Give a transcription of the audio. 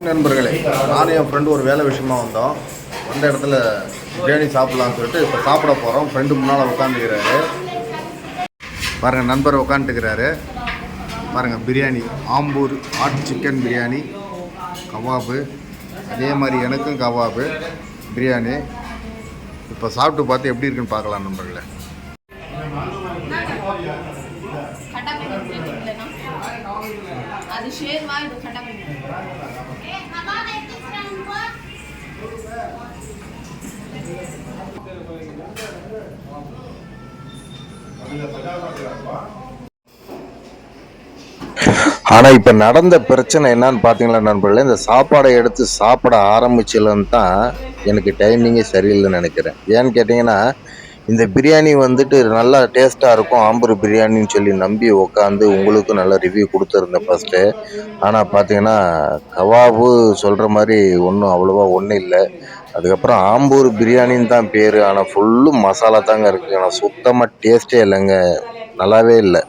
நண்பர்களே நானும் என் ஃப்ரெண்டு ஒரு வேலை விஷயமா வந்தோம். வந்த இடத்துல பிரியாணி சாப்பிட்லான்னு சொல்லிட்டு இப்போ சாப்பிட போகிறோம் ஃப்ரெண்டு முன்னால் உட்காந்துக்கிறாரு பாருங்கள் நண்பர் உட்காந்துக்கிறாரு பாருங்கள் biryani Ambur hot chicken biryani kebab அதே மாதிரி எனக்கும் கபாபு பிரியாணி. இப்போ சாப்பிட்டு பார்த்து எப்படி இருக்குன்னு பார்க்கலாம் நண்பர்களே. అది షేర్ మా ఇప్పుడు చండ ஆனால் இப்போ நடந்த பிரச்சனை என்னன்னு பார்த்தீங்களா நண்பர்களே? இந்த சாப்பாடை எடுத்து சாப்பிட ஆரம்பிச்சலன்னு தான் எனக்கு டைமிங்கே சரியில்லைன்னு நினைக்கிறேன். ஏன்னு கேட்டிங்கன்னா இந்த பிரியாணி வந்துட்டு நல்லா டேஸ்ட்டாக இருக்கும். ஆம்பூர் பிரியாணின்னு சொல்லி நம்பி உட்காந்து உங்களுக்கும் நல்ல ரிவ்யூ கொடுத்துருந்தேன் ஃபஸ்ட்டு ஆனால் பார்த்தீங்கன்னா கவாபு சொல்கிற மாதிரி ஒன்றும் அவ்வளோவா ஒன்றும் இல்லை. அதுக்கப்புறம் ஆம்பூர் பிரியாணின்னு தான் பேர். ஆனால் ஃபுல்லும் மசாலா தாங்க இருக்குது ஆனால் சுத்தமாக டேஸ்ட்டே இல்லைங்க. நல்லாவே இல்லை.